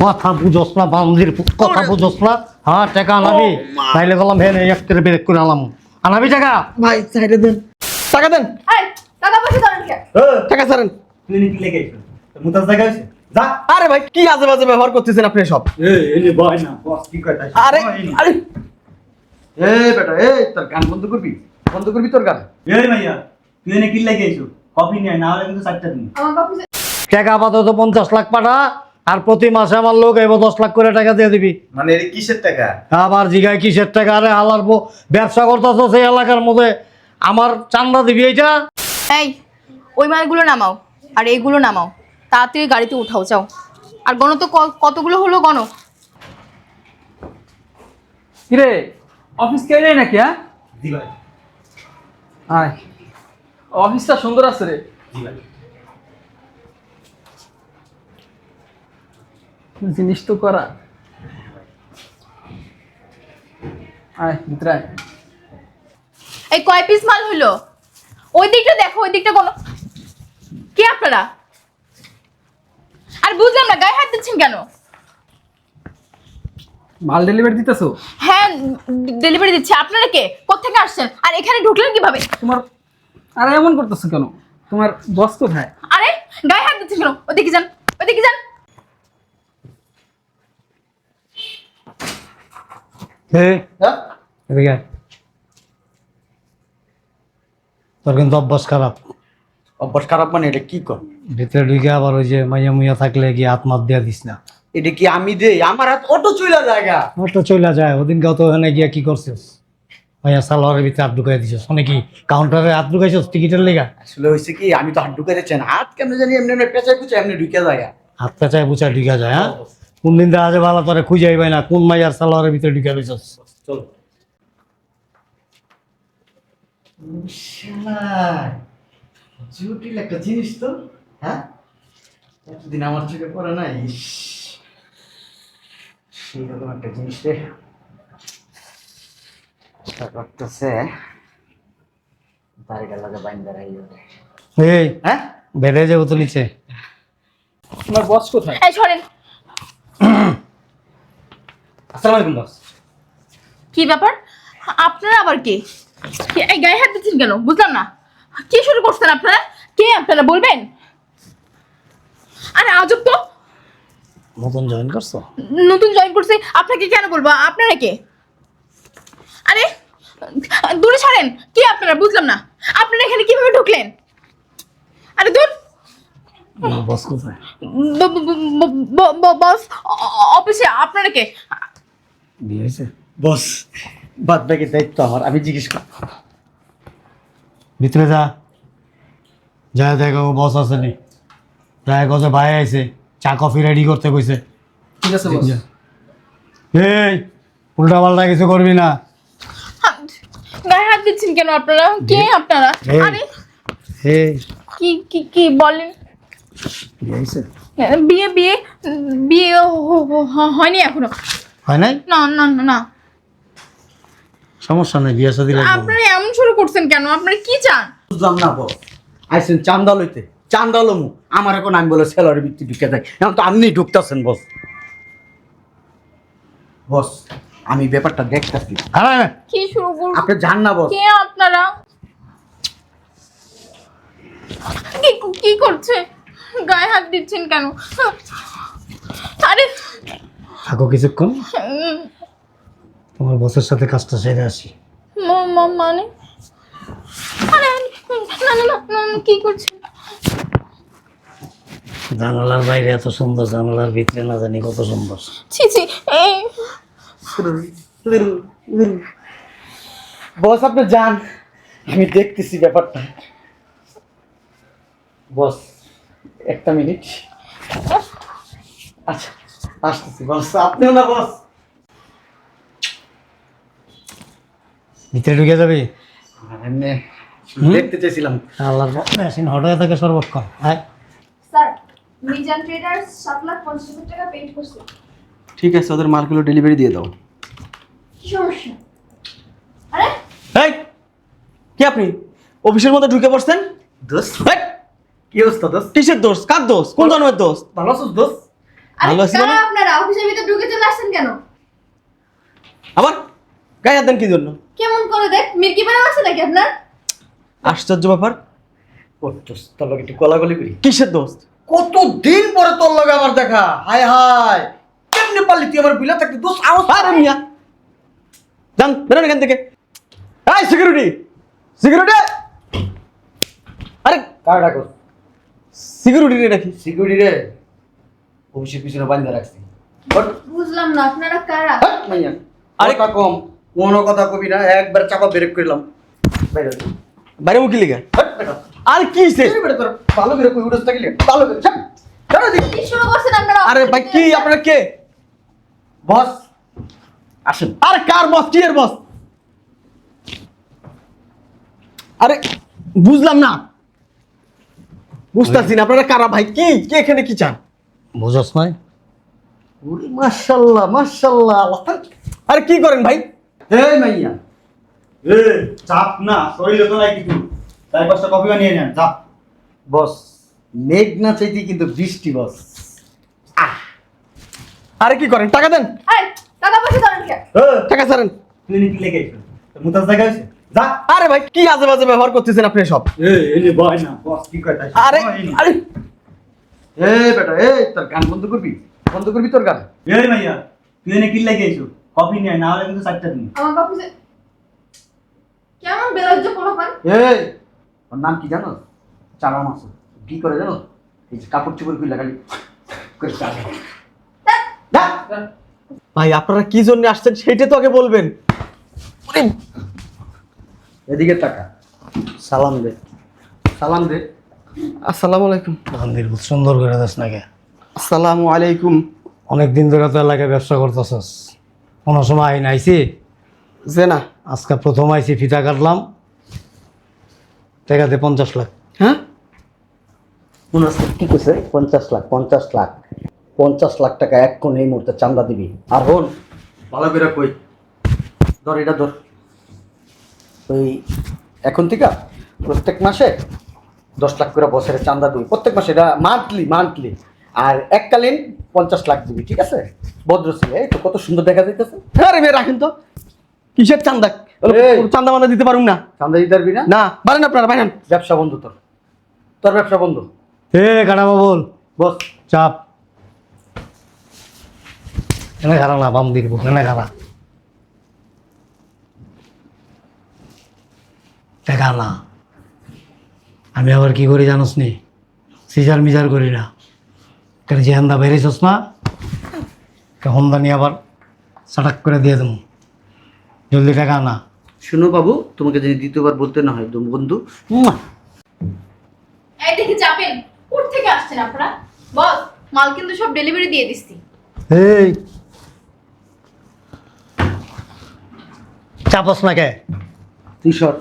কথা বুঝোস না বান্দির কথা বুঝোস না হ্যাঁ টাকা আনাবি তাইলে বললাম হ্যাঁ এক করে বেরেক করে আনাম আনাবি টাকা? ভাই সাইডে দেন। টাকা দেন। টাকা পয়সা দাঁড়ান টাকা ছাড়েন। তুই নাকি লেগে মুতাজ জায়গা হয়েছে? যা। আরে ভাই কি আজে বাজে ব্যবহার করতেছেন আপনি সব তাই? আরে আরে। এই বেটা এই তোর গান বন্ধ করবি? বন্ধ করবি তোর গান? এই ভাইয়া তুই এনে কি লেগে কফি নিয়ে না হলে কিন্তু চারটা দিন। টাকা আপাতত পঞ্চাশ লাখ পাঠা। আর প্রতি মাসে আমার লোক এবার দশ লাখ করে টাকা দিয়ে দিবি। মানে কিসের টাকা? আবার জিগায় কিসের টাকা? আরে হালার ব্যবসা করতেছ সেই এলাকার মধ্যে। আমার চান্দা দিবি এইটা? এই ওই মালগুলো নামাও আর এইগুলো নামাও। তাড়াতাড়ি গাড়িতে উঠাও যাও। আর গণ তো কতগুলো হলো গণ? কিরে অফিস কে নেই নাকি হ্যাঁ? অফিসটা সুন্দর আছে রে। জি ভাই। জিনিস তো করা। আয় ভিতরে এই কয় পিস মাল হলো ওই দিকটা দেখো ওই দিকটা কোনো কে আপনারা? আর বুঝলাম না গায়ে হাত দিচ্ছেন কেন? মাল ডেলিভারি দিতেছো? হ্যাঁ ডেলিভারি দিচ্ছে। আপনারা কে? কোথেকে আসছেন? আর এখানে ঢুকলেন কীভাবে? তোমার আরে এমন করতেছো কেন? তোমার বস কোথায়? আরে গায়ে হাত দিচ্ছেন কেন? ওদিকে যান ওদিকে যান এই, হ্যাঁ এদিকে আয়। তোর কিন্তু অভ্যাস খারাপ। অভ্যাস খারাপ মানে এটা কি কর? ভিতরে ঢুকে আবার ওই যে মাইয়া মুইয়া থাকলে কি দিয়া দিস না? এটা কি আমি দে আমার হাত অটো চইলা জায়গা ওটা চলে যায় ওদিনকাও তো ওখানে গিয়া কি করছিস? মাইয়া সালোয়ারের ভিতরে হাত ঢুকাই দিছিস। মানে কাউন্টারে হাত ঢুকাইছিস টিকিটের লেগা? আসলে হয়েছে কি আমি তো হাত ঢুকে দিচ্ছেন হাত কেন জানি এমনি এমনি পেঁচাই পুচে এমনি ঢুকে জায়গা হাত পেঁচায় বুচায় ঢুকে যায় হ্যাঁ? কোন দিন দেখা যায় ভালো তোরে খুঁজে আইবাই না কোন মাইয়ার সালোয়ারের ভিতরে ঢুকে চলো। জটিল একটা জিনিস তো হ্যাঁ? এতদিন আমার চোখে পড়ে নাই সেইরকম একটা জিনিস রে। করতেছে বাইন্দার এই হ্যাঁ? বেড়ে যাব তো নিচে। তোমার বস কোথায়? এই সরেন। আসসালামু আলাইকুম বস কি ব্যাপার? আপনারা আবার কে? এই গায়ে হাত দিচ্ছেন কেন? বুঝলাম না। কি শুরু করছেন আপনারা? কে আপনারা বলবেন? আরে আজব তো! নতুন জয়েন করছ? নতুন জয়েন করছে। আপনাকে কেন বলব? আপনারা কে? আরে দূরে ছাড়েন কি আপনারা? বুঝলাম না। আপনারা এখানে কীভাবে ঢুকলেন? আরে দূর! বস কোথায়? বস অফিসে আপনারা কে? বিয়ে হয়েছে? বস বাদ বাকি দায়িত্ব আমার আমি জিজ্ঞেস কর। ভিতরে যা। যা দেখো বস আছে নি। যাই কছে ভাই আইছে চা কফি রেডি করতে কইছে ঠিক আছে বস এই উল্টা পাল্টা কিছু করবি না। গায়ে হাত দিচ্ছেন কেন আপনারা? কে আপনারা। আরে কি কি কি বলেন? বিয়ে বিয়ে বিয়ে হয়নি এখনও। হয় নাই? না না না, না। সমস্যা নাই বিয়ে সাদি লাগবে। আপনারা এমন শুরু করছেন কেন? আপনারা কি চান? বুঝলাম না চান্দা লইতে। চান্দা লমু। আমার এখন আমি বলে স্যালারি বৃত্তি ঢুকে যাই। এখন তো আপনি ঢুকতেছেন বস। বস আমি ব্যাপারটা দেখতেছি। আরে! কি শুরু করব? আপনি যান না বস। কে আপনারা? কি কি করছে? গায়ে হাত দিচ্ছেন কেন? আরে থাকো কিছুক্ষণ। তোমার বসের সাথে কাজটা সেরে আসি। মানে? আরে না না না না না, কি করছেন? জানালার বাইরে এত সুন্দর জানালার ভিতরে না জানি কত সুন্দর। ছি ছি এই। বস আপনি যান। আমি দেখতেছি ব্যাপারটা। বস। একটা মিনিট। আচ্ছা আসতেছি। বস আপনিও না বস। ভিতরে ঢুকে যাবি? দেখতে চাইছিলাম। আল্লাহর মেশিন হট হয়ে থাকে সর্বক্ষণ হ্যাঁ স্যার মিজান ট্রেডার্স সাত লাখ পঞ্চাশ হাজার টাকা পেড করছে। ঠিক আছে ওদের মালগুলো ডেলিভারি দিয়ে দাও। কি সমস্যা? আরে? এই কি আপনি? অফিসের মধ্যে ঢুকে পড়ছেন? দোস্ত। কি অবস্থা দোস্ত? কিসের দোষ কার দোষ কোন জন্মের দোষ ভালো আছিস দোস্ত? আরে ভালো আছি মানে? আপনারা? অফিসের ভিতরে ঢুকে চলে আসছেন কেন? আবার? গায়ে হাত দেন কি জন্য? কেমন করে দেখ? মির্কি আছে নাকি আপনার? আশ্চর্য ব্যাপার। তোর একটু করি। কিসের দোস্ত? কত দিন পরে তোর লগে আমার দেখা? হায় হায়। কেমনে পারলি তুই আমার বিলা থাকতে? দোষ আরও আরে মিয়া। যান বেরোন এখান থেকে। এই সিকিউরিটি সিকিউরিটি আরে কার ডাকো? সিকিউরিটি রে নাকি? সিকিউরিটি রে। অফিসের পিছনে বান্ধা রাখছি। বুঝলাম না আপনারা কারা? মাইয়া। আরে- কম। কোনো কথা কবি না একবার চাপা ব্রেক করলাম। বাইরে বাইরে মুখি লিগা? আর কি হইছে? ভালো করে কই উড়স থাকলে? ভালো করে ছাড় কি শুরু করছেন আপনারা? আরে ভাই কি? আপনারা কে? বস। আসেন। আরে কার বস? কি এর বস? আরে বুঝলাম না। বুঝতেছি না আপনারা কারা ভাই? কি কি এখানে কি চান? বুঝস নাই ওরে মাশাআল্লাহ মাশাআল্লাহ আরে কি করেন ভাই? এই মাইয়া। এ চাপ না শরীরে তো নাই কিছু। চার পাঁচটা কফি বানিয়ে নেন চাপ। বস মেঘ না চাইতে কিন্তু বৃষ্টি বস। আরে কি করেন? টাকা দেন। এই টাকা পয়সা এ, টাকা ছাড়েন। তুই এনে কি লেগে মুতাজ জায়গা হয়েছে? যা। আরে ভাই কি আজে বাজে ব্যবহার করতেছেন আপনি সব? এ আরে আরে। এই বেটা এই তোর গান বন্ধ করবি? বন্ধ করবি তোর গান? এ ভাইয়া তুই এনে কি লেগে আইছো কফি নিয়ে না হলে কিন্তু চারটা দিন। আমার অফিসে কেমন বেরোজ্জ পোলাপান এই ওর নাম কি জানো? চারা মাছ কি করে জানো? এই যে কাপড় চোপড় খুলে করে চা ভাই আপনারা কি জন্য আসছেন সেইটা তো আগে বলবেন। এদিকে টাকা সালাম দে। সালাম দে। আসসালামু আলাইকুম। মন্দির সুন্দর করে দাস নাকি? আসসালামু আলাইকুম। অনেক দিন ধরে তো এলাকায় ব্যবসা করতেছস। কোনো সময় আইন আইছি? যে না। আজকে প্রথম আইছি ফিতা কাটলাম। টাকাতে পঞ্চাশ লাখ। হ্যাঁ? কি কইছে? পঞ্চাশ লাখ পঞ্চাশ লাখ। পঞ্চাশ লাখ টাকা এক কোণ এই মুহূর্তে চান্দা দিবি। আর হন ভালো করে কই? ধর এটা ধর। ওই এখন থেকে প্রত্যেক মাসে দশ লাখ করে বছরে চান্দা দিবি। প্রত্যেক মাসে এটা মান্থলি মান্থলি আর এককালীন পঞ্চাশ লাখ দিবি ঠিক আছে? ভদ্র ছেলে এই তো কত সুন্দর দেখা যাইতেছে। আরে ভাই রাখেন তো। কিসের চান্দা চান্দা মান্দা দিতে পারুম না। চান্দা দিতে পারবি না? না পারেন আপনারা পারেন। ব্যবসা বন্ধু তোর। তোর ব্যবসা বন্ধু। হে কাটা বাবুল। বস। চাপ। এনে খারা না বাম দিকে এনে খারা দেখা না। আমি আবার কি করি জানোস নি? সিজার মিজার করি না। কেন যে হান্দা বেরিয়েছস না? হন্দা নিয়ে আবার সাটাক করে দিয়ে দেবো। জলদি টাকা না। শুনো বাবু তোমাকে যদি দ্বিতীয়বার বলতে না হয় তুমি বন্ধু। এই দেখে চাপেন কোথ থেকে আসছেন আপনারা? বস মাল কিন্তু সব ডেলিভারি দিয়ে দিচ্ছি। এই। চাপস না কে? তুই সর।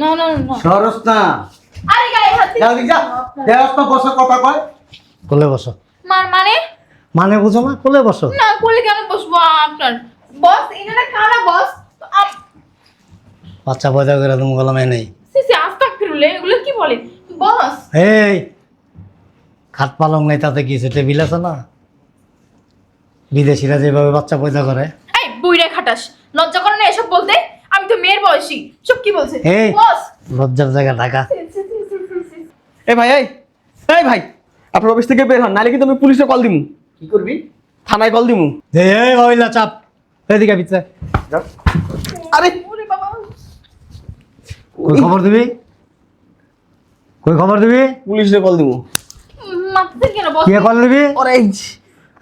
না না না সরস না। আরে গায়ে হাত দিন। যা যা। দেওয়াস না বসো কথা কয়। কোলে বসো। মার মানে? মানে বুঝো না কোলে বসো। না করলে কেন বসবো আপনার? বস এনারা কারা বস? বাচ্চা পয়দা করে তুমি গলামে নেই। সি এগুলো কি বলে? বস। এই খাট পালং নেই তাতে কি টেবিল আছে না? বিদেশিরা যেভাবে বাচ্চা পয়দা করে। এই বুইরে খাটাস। লজ্জা করে না এসব বলতে? আমি তো মেয়ের বয়সী। সব কি বলছে? এই। বস। লজ্জার জায়গা ঢাকা। এ ভাই এই এই ভাই আপনার অফিস থেকে বের হন নাহলে কিন্তু আমি পুলিশে কল দিমু। কি করবি? থানায় কল দিমু। এই চাপ। এদিকে পিছে। আরে! কই খবর দিবি? কই খবর দিবি? পুলিশে কল দিমু। মারতে কেন বস? কে কল দিবি? যে,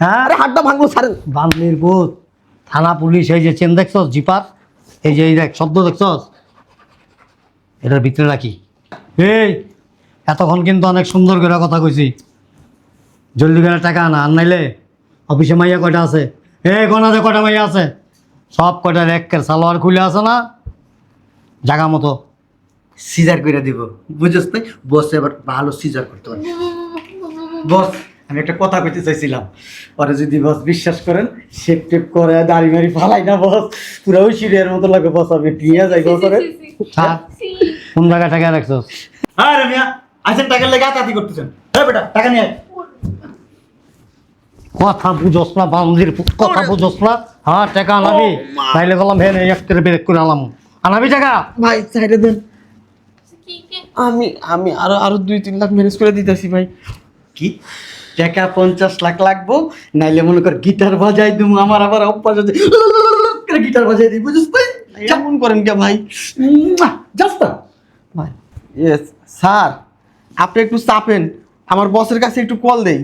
হ্যাঁ? আরে হাতটা ভাঙলো ছাড়েন। বান্দির ভূত থানা পুলিশ এই যে চেন দেখছস জিপার? এই যে, এই দেখ, শব্দ দেখছস? এটার ভিতরে রাখি এই, এতক্ষণ কিন্তু অনেক সুন্দর করে কথা কইছি। জলদি করে টাকা আনা, আর নাইলে অফিসে মাইয়া কয়টা আছে? এই কোনাতে কয়টা মাইয়া আছে? সব কয়টার একের সালোয়ার খুলে আছে না? জাগা মতো। সিজার করে দিব। বুঝছ তাই বস এবার ভালো সিজার করতে পারে বস। আমি একটা কথা কইতে চাইছিলাম। পরে যদি বস বিশ্বাস করেন শেপ টেপ করে দাড়ি মারি ফালাই না বস পুরো ওই সিরিয়ার মতো লাগে বস আমি নিয়ে যাই বসরে। হ্যাঁ। কোন জায়গায় টাকা রাখছো আরে মিয়া আছেন টাকার লেগে আতাতি করতেছেন। হ্যাঁ বেটা টাকা নিয়ে কথা বুঝোস না বান্দির কথা বুঝোস না। হ্যাঁ টাকা আনাবি। তাইলে বললাম হ্যাঁ এক করে বেরেক করে আনাম আনাবি টাকা? ভাই সাইডে দেন। কি কি? আমি আমি আরও আরও দুই তিন লাখ ম্যানেজ করে দিতেছি ভাই। কি? টাকা পঞ্চাশ লাখ লাগবো নাইলে মনে কর গিটার বাজাই দিমু আমার আবার অভ্যাস আছে করে গিটার বাজাই দিই বুঝিস ভাই এমন করেন কে ভাই? যাস না ভাই। ইয়েস স্যার আপনি একটু চাপেন আমার বসের কাছে একটু কল দেই।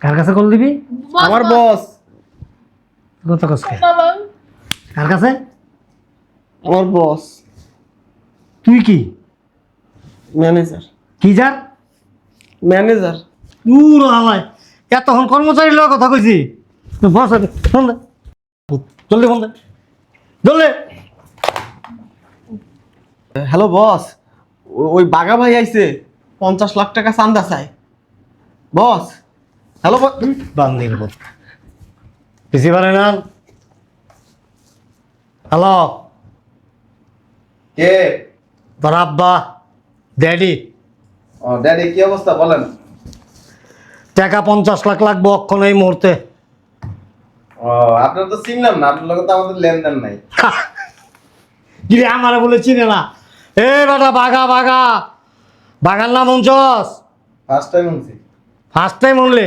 কার কাছে কল দিবি? আমার বস। বস। কত বাবা। কার কাছে? আমার বস। তুই কি? ম্যানেজার কি যার? ম্যানেজার পুরো হালায় এতক্ষণ কর্মচারীর লোক কথা কইছি। বস ফোন দে। জলদি ফোন দে। জলদি। হ্যালো বস ওই বাগা ভাই আইছে। পঞ্চাশ লাখ টাকা চান্দা চাই। বস হ্যালো বান্দির বেশি পারে না? হ্যালো কে? তোর আব্বা ড্যাডি। ও ড্যাডি কি অবস্থা? বলেন। টাকা পঞ্চাশ লাখ লাগবো অক্ষণ এই মুহূর্তে। ও আপনার তো চিনলাম না আপনার লগে তো আমাদের লেনদেন নাই। কিরে আমারে বলে চিনে না। এ বেটা বাঘা বাঘা। বাঘার নাম অঞ্চস ফার্স্ট টাইম শুনছি। ফার্স্ট টাইম উনলে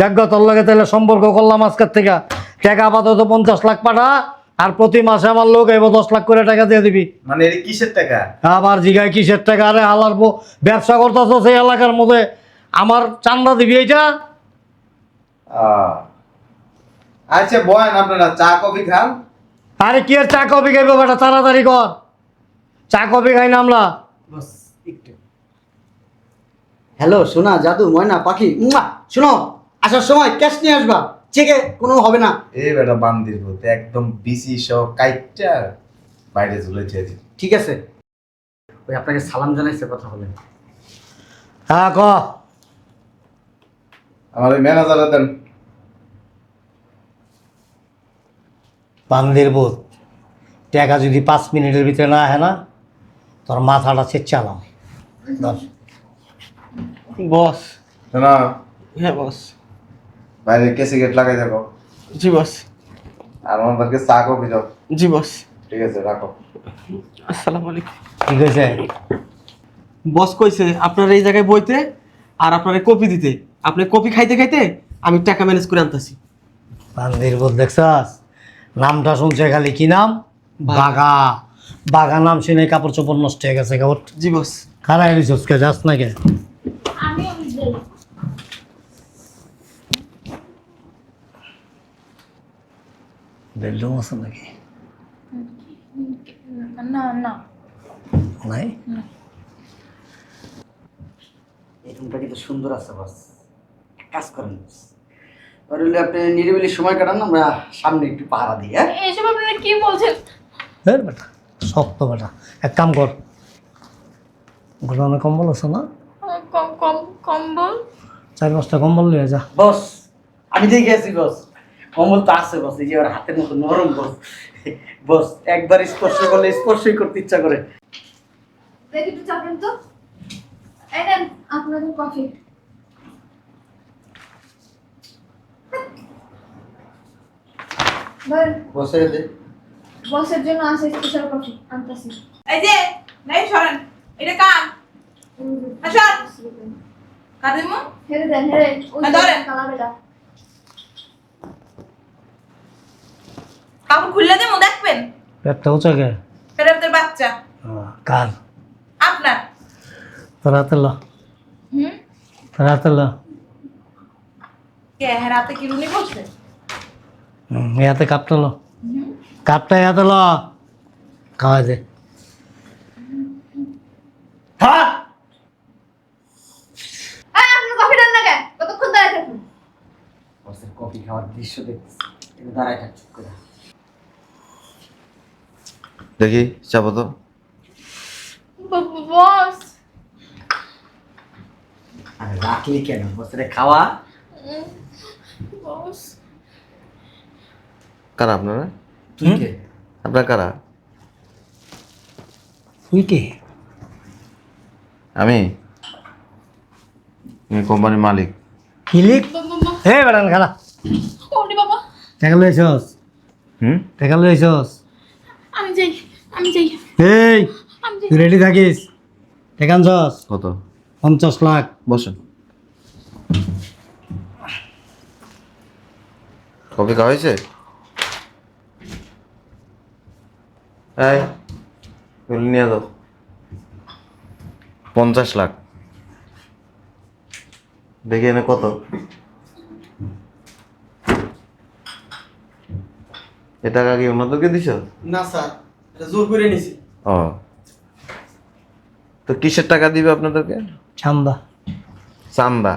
যাজ্ঞ তোর লগে তাহলে সম্পর্ক করলাম আজকের থেকে। টাকা আপাতত পঞ্চাশ লাখ পাঠা। আর প্রতি মাসে আমার লোক এবার দশ লাখ করে টাকা দিয়ে দিবি। মানে কিসের টাকা? আবার জিগায় কিসের টাকা? আরে হালার ব্যবসা করতেছ সেই এলাকার মধ্যে। আমার চান্দা দিবি এইটা? আচ্ছা বয়েন আপনারা চা কফি খান? আরে কি আর চা কফি খাইবো বেটা? তাড়াতাড়ি কর। চা কফি খাই না আমরা। হ্যালো সোনা জাদু ময়না পাখি। শোনো আসার সময় ক্যাশ নিয়ে আসবা। চেকে কোনো হবে না। এই বেটা বান্দির ভূত একদম বিসি সহ কাইটটা বাইরে ঝুলে দিয়ে ঠিক আছে। ওই আপনাকে সালাম জানাইছে কথা বলেন। হ্যাঁ ক? আমার ওই ম্যানেজারে দেন। বান্দির বোধ টাকা যদি পাঁচ মিনিটের ভিতরে না হয় না তোর মাথাটা চেচ্চালাম ধর। বস। শোনো। হ্যাঁ বস। বাইরে কেসি গেট লাগাই থাকো জি বস। আর আমাদেরকে চা কফি দাও। জি বস। ঠিক আছে রাখো। আসসালামু আলাইকুম। ঠিক আছে বস কইছে আপনার এই জায়গায় বইতে আর আপনার কপি দিতে। আপনি কপি খাইতে খাইতে আমি টাকা ম্যানেজ করে আনতাছি। বান্দির বোধ দেখছাস? নামটা শুনছে খালি কি নাম? বাঘা। বাঘা। নাম শুনে কাপড় চোপড় নষ্ট হয়ে গেছে কাপড়। জি বস। কে যাস না কে আমি বেলডুম আছে নাকি না না নাই এই রুমটা কিন্তু সুন্দর আছে বস কাজ করেন boss। আপনি নিরিবিলি সময় কাটান আমরা সামনে একটু পাহারা দিই হ্যাঁ? এসব আপনারা কি বলছেন? হ্যাঁ বেটা শক্ত বেটা। এক কাম কর। গোলামে কম্বল আছে না? কম কম কম্বল? চার পাঁচটা কম্বল নিয়ে যা। বস আমি দেখে আছি বস কমল তো আছে বস এই যে ওর হাতের মতো নরম বস। বস একবার স্পর্শ করলে স্পর্শই করতে ইচ্ছা করে। দেখি একটু চাপেন তো। এই নেন আপনাদের কফি ধরেন বসের দে। বসের জন্য আছে স্পেশাল কফি আনতাছি। এই যে নাই সরেন এটা কান আসুন কাদিমু হেরে দেন। হেরে ধরেন। কালা বেটা কাপড় খুললে দেবো দেখবেন। পেটটা উঁচা কে আপনার বাচ্চা। কার আপনার? তোর হাতে ল। হুম? তোর হাতে ল। কে হ্যাঁ রাতে কি রুনি বসছে হুম, কাপটা লো। কাপটা এই হাতে ল। খাওয়া দে। থাক। কফি খাওয়ার দৃশ্য দেখতেছি। দাঁড়ায় থাক চুপ করে। দেখি চাপো তো। বস। আরে রাখলি কেন? বসের খাওয়া। বস। কারা আপনারা? তুই কে? আপনার কারা? তুই কে? আমি? আমি কোম্পানির মালিক। ক্লিক হে বেড়ান খালা। ওরে বাবা। টাকা লইছস? হুম? টাকা লইছস? আমি যাই আমি যাই। এই তুই রেডি থাকিস? আনছস কত? পঞ্চাশ লাখ। বসেন কফি খাওয়া হয়েছে? এই এগুলো নিয়ে যাও। পঞ্চাশ লাখ। দেখি এনে কত। এ টাকা কি ওনাদেরকে দিছ? না স্যার। এটা জোর করে নিছি ও। তো কিসের টাকা দিবে আপনাদেরকে? চান্দা। চান্দা?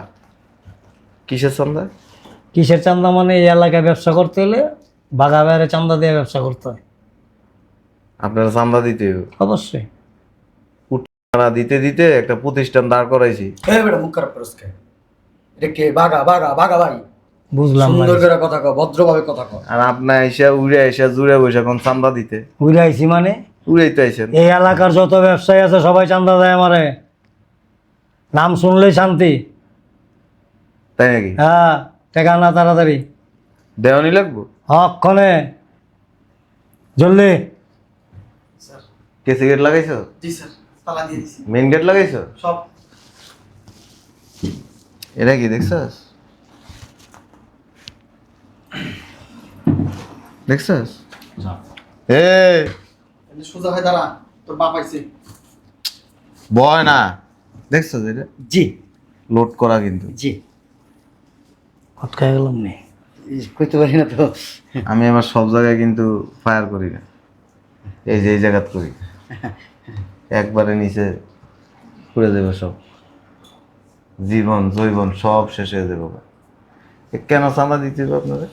কিসের চান্দা? কিসের চান্দা মানে এই এলাকায় ব্যবসা করতে হলে বাঘা বাইরে চান্দা দিয়ে ব্যবসা করতে হয়। আপনারা চান্দা দিতে হবে। অবশ্যই। টাকা দিতে দিতে একটা প্রতিষ্ঠান দাঁড় করাইছি। এই বেটা মুখ খারাপ করিস এটা কে? বাগা বাগা বাগা ভাই বুঝলাম সুন্দর করে কথা কও ভদ্রভাবে কথা কও। আর এসে উড়ে এসে জুড়ে বসে এখন চান্দা দিতে। বুঝাইছি মানে? উড়েইতে আইসেন এই এলাকার যত ব্যবসায়ী আছে সবাই চান্দা দেয় আমারে। নাম শুনলেই শান্তি। তাই নাকি? হ্যাঁ টাকা না তাড়াতাড়ি। দেওয়ানি লাগবো? অক্ষণে জলদি। কেসি গেট লাগাইছো? জি স্যার তালা দিয়ে দিছি। মেইন গেট লাগাইছো? সব। এটা কি দেখছস? দেখছস? এ সোজা হয়ে দাঁড়া তোর বাপ আইছে। বয় না। দেখছস এটা? জি। লোড করা কিন্তু। জি। কত খাই গেলাম নি। কইতে পারি না তো। আমি আমার সব জায়গায় কিন্তু ফায়ার করি না। এই যে এই জায়গাত করি। একবারে নিচে পুড়ে দেবে সব। জীবন জৈবন সব শেষ হয়ে যাবে কেন চাঁদা দিতে হবে আপনাদের?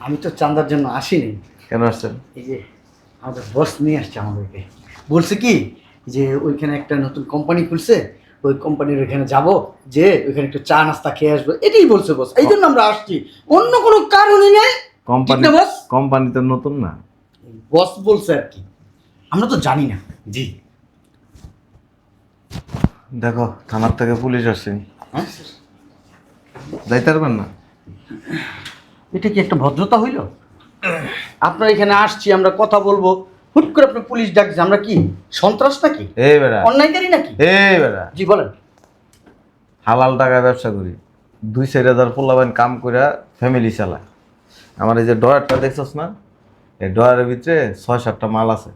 আমি তো চান্দার জন্য আসিনি। কেন আসছেন? এই যে আমাদের বস নিয়ে আসছে আমাদেরকে। বলছে কি যে ওইখানে একটা নতুন কোম্পানি খুলছে ওই কোম্পানির ওইখানে যাব যে ওইখানে একটু চা নাস্তা খেয়ে আসব। এটাই বলছে বস। এই জন্য আমরা আসছি। অন্য কোনো কারণে নেই। কোম্পানি বস? কোম্পানি তো নতুন না। বস বলছে আর কি। আমরা তো জানি না। জি। দেখো থানার থেকে পুলিশ আসছেনি হ্যাঁ? যাইতে পারবেন না? এটা কি একটা ভদ্রতা হইল? আপনার এখানে আসছি আমরা কথা বলব। হুট করে আপনার পুলিশ ডাকছে আমরা কি সন্ত্রাস নাকি? বেড়া। অন্যায়কারী নাকি? বেড়া। জি বলেন। হালাল টাকায় ব্যবসা করি। দুই চার হাজার পোলাবেন কাম করে ফ্যামিলি চালায় আমার এই যে ডয়ারটা দেখছস না? এই ডয়ারের ভিতরে ছয় সাতটা মাল আছে।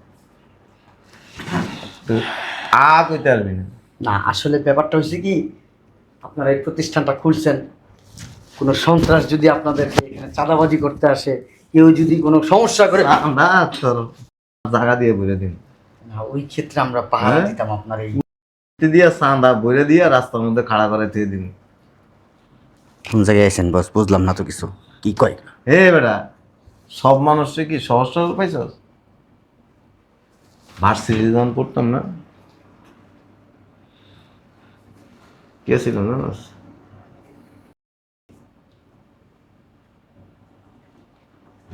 আ কইতে পারবি না। না আসলে ব্যাপারটা হচ্ছে কি আপনারা এই প্রতিষ্ঠানটা খুলছেন কোনো সন্ত্রাস যদি আপনাদেরকে এখানে চাঁদাবাজি করতে আসে কেউ যদি কোনো সমস্যা করে না জায়গা দিয়ে বলে দিন। ওই ক্ষেত্রে আমরা পাহারা হ্যাঁ? দিতাম আপনার এই দিয়া চাঁদা বলে দিয়ে রাস্তার মধ্যে খাড়া করে দিয়ে দিন। কোন জায়গায় আছেন বস? বুঝলাম না তো কিছু। কি কয়? হে বেটা সব মানুষে কি সহজ ভার্সিটি যখন পড়তাম না কে ছিল জানোস?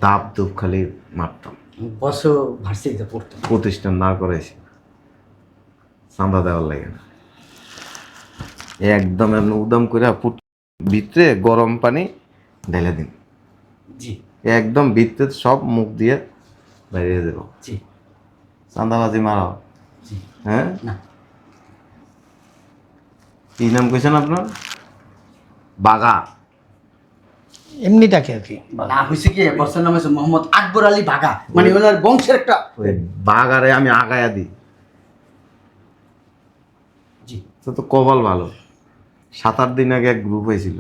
দাপ দুপ খালি মারতাম। বসও ভার্সিটিতে পড়তো। প্রতিষ্ঠান দাঁড় করাইছি। চাঁদা দেওয়ার লাগে না। একদম এমন উদম করে ভিতরে গরম পানি ঢেলে দিন। জি। একদম ভিতরে সব মুখ দিয়ে বেরিয়ে দেব জি। চাঁদাবাজি মারাও। জি। হ্যাঁ? না। কি নাম কইছেন আপনার? বাগা এমনিটাকে আর কি। না হয়েছে কি বসের নাম হচ্ছে মোহাম্মদ আকবর আলী বাগা। মানে ওনার বংশের একটা ওই বাগারে আমি আগায়া দিই। জি। তো তো কপাল ভালো। সাত আট দিন আগে এক গ্রুপ হয়েছিল।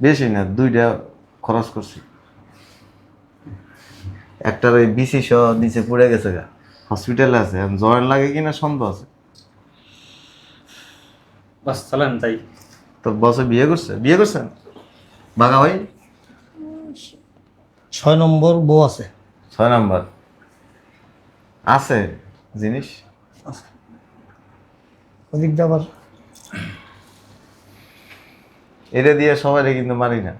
বেশি না দুইটা খরচ করছি। একটার ওই বিসি সহ নিচে পড়ে গেছে গা। হসপিটালে আছে। জয়েন লাগে কিনা সন্দেহ আছে। বাস চালান তাই তো বসে বিয়ে করছে? বিয়ে করছেন? বাঘা ভাই? ছয় নম্বর বউ আছে। ছয় নম্বর। আছে জিনিস? ওদিক আবার। এটা দিয়ে সবাই কিন্তু মারি না।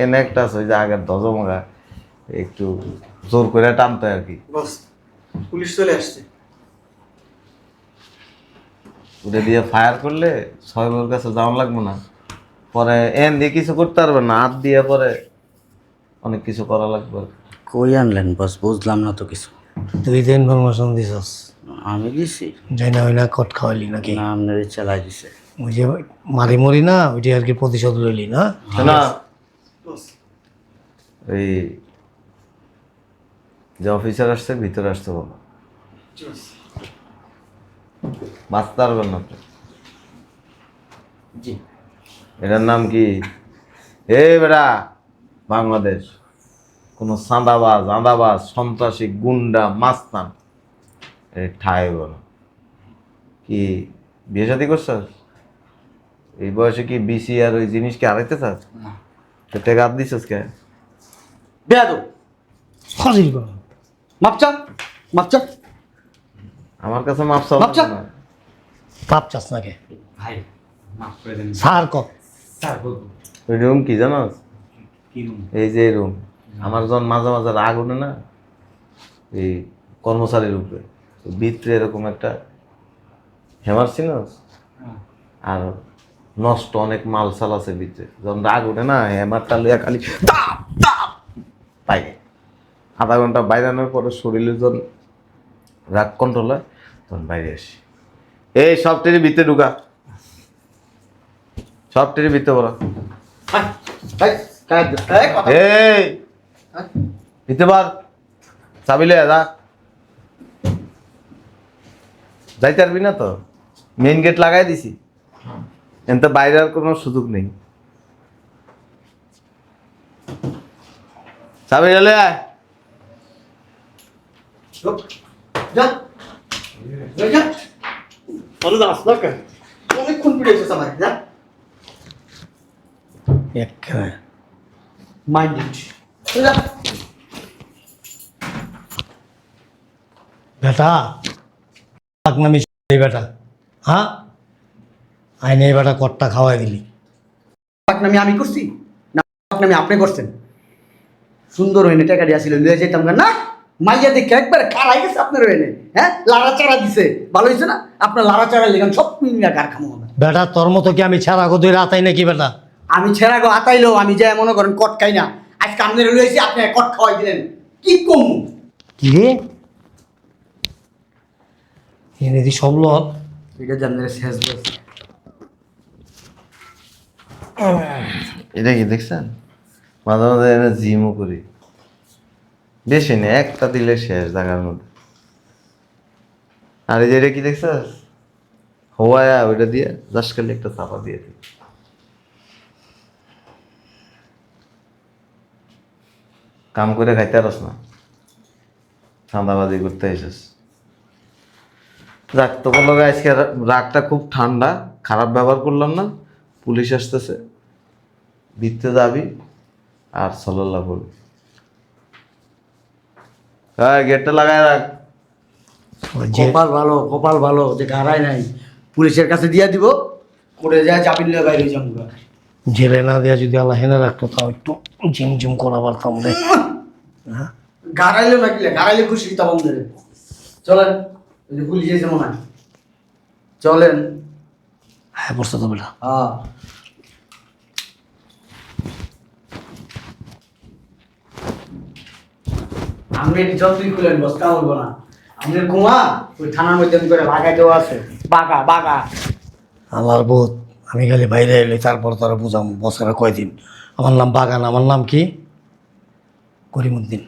এনে একটা আছে ওই যে আগের দজমগা একটু জোর করে টানতে আর কি। পুলিশ চলে আসছে। ওটা দিয়ে ফায়ার করলে ছয় বউর কাছে যাওয়া লাগবে না। পরে এন দিয়ে কিছু করতে পারবে না হাত দিয়ে পরে অনেক কিছু করা লাগবে। কই আনলেন বস বুঝলাম না তো কিছু। তুই তো ইনফরমেশন দিছস। আমি দিছি। যাই না ওই না কট খাওয়ালি নাকি? না আপনার চালাই দিছে। ওই যে মারি মরি না ওইটি আর কি প্রতিশোধ লইলি না? না। ওই যে অফিসার আসছে ভিতরে আসতে বলো। বাঁচতে পারবেন না তো। জি। এটার নাম কি? এ বেটা বাংলাদেশ। কোনো চাঁদাবাজ আঁদাবাজ সন্ত্রাসী গুন্ডা মাস্তান। এই ঠাই বলো কি বিয়ে শাদি করছস? এই বয়সে কি বিসি আর ওই জিনিস কি হারাইতে চাস? তো টেকা হাত দিছস কে? বেয়াদব ফাজিল কর মাপচা মাপচা আমার কাছে মাপ চাও মাপ না। পাপ চাস নাকি? ভাই মাফ করে দেন। স্যার রুম কি জানোস রুম? এই যে রুম। আমার যখন মাঝে মাঝে রাগ ওঠে না এই কর্মচারীর উপরে ভিতরে এরকম একটা হেমার চিনস আর নষ্ট অনেক মাল সাল আছে ভিতরে। যখন রাগ ওঠে না হেমারটা লইয়া খালি পাই আধা ঘণ্টা বাইরে আনার পরে শরীরে যখন রাগ কন্ট্রোল হয় তখন বাইরে আসি। এই সব টেরি ভিতরে ঢুকা। সব টেরি ভিতরে বলা। এই, দিতে পার চাবিলে যা। যাইতে পারবি না তো? মেইন গেট লাগাই দিছি। এনতে বাইরে আর কোনো সুযোগ নেই। চাবি গেলে অনেকক্ষণ পিড়েছিস যা। একেবারে মাইন্ডেড। যা বেটা পাকনামি বেটা। হ্যাঁ? আইনে বেটা কটটা খাওয়াই দিলি। পাকনামি আমি করছি? না পাকনামি আপনি করছেন। সুন্দর হইনে টাকা লুয়ে যেতাম গা। না মাইয়া দেখে একবারে গেছে আপনার হইনে। হ্যাঁ? লাড়া চাড়া দিছে। ভালো হয়েছে না? আপনার লাড়া চাড়া লেগান সব খামো বেটা তোর মতো কি আমি ছাড়া গো দুই রাতাই নাকি বেটা? আমি ছেঁড়া গো আতাইলো আমি যাই মনে করেন কট খাই না। আজকে আপনার লুয়েছি আপনি কট খাওয়াই দিলেন। কি কম? কি রে? এনে দি সব লোক এটা জানলে শেষ বয়স এটা কি দেখছেন? মাঝে মাঝে এনে জিমও করি। বেশি নেই একটা দিলে শেষ জায়গার মধ্যে। আর এই যে এটা কি দেখছিস? হওয়ায়া ওইটা দিয়ে জাস্ট খালি একটা চাপা দিয়ে দিই কাম করে খাইতে পারস না। চাঁদাবাজি করতে এসেস যাক তোকে লগে আজকে রাগটা খুব ঠান্ডা খারাপ ব্যবহার করলাম না পুলিশ আসতেছে। ভিতরে যাবি আর সল্লাহ করবি। হ্যাঁ গেটটা লাগাই রাখ। কপাল ভালো কপাল ভালো যে গাড়াই নাই পুলিশের কাছে দিয়ে দিব করে যায় চাপিল বাইরে যাব জেলে না দেওয়া যদি আল্লাহ হেনে রাখতো তাও একটু জিম জিম করা পারতাম রে। হ্যাঁ? গাড়াইলে না কিলে গাড়াইলে খুশি দিতাম আমাদের চলেন ওই যে পুলিশ এসে মনে হয়। চলেন। হ্যাঁ পড়ছে তো বেটা। হ্যাঁ। আমি যতই খুলেন বসকা বলব না। আমাদের কুমা ওই থানার মধ্যে করে বাগাই দেওয়া আছে। বাগা বাগা। আল্লাহর বোধ। আমি খালি বাইরে এলে তারপর তারা বুঝাম, বছরে কয়দিন? আমার নাম বাগান, আমার নাম কি? করিমুদ্দিন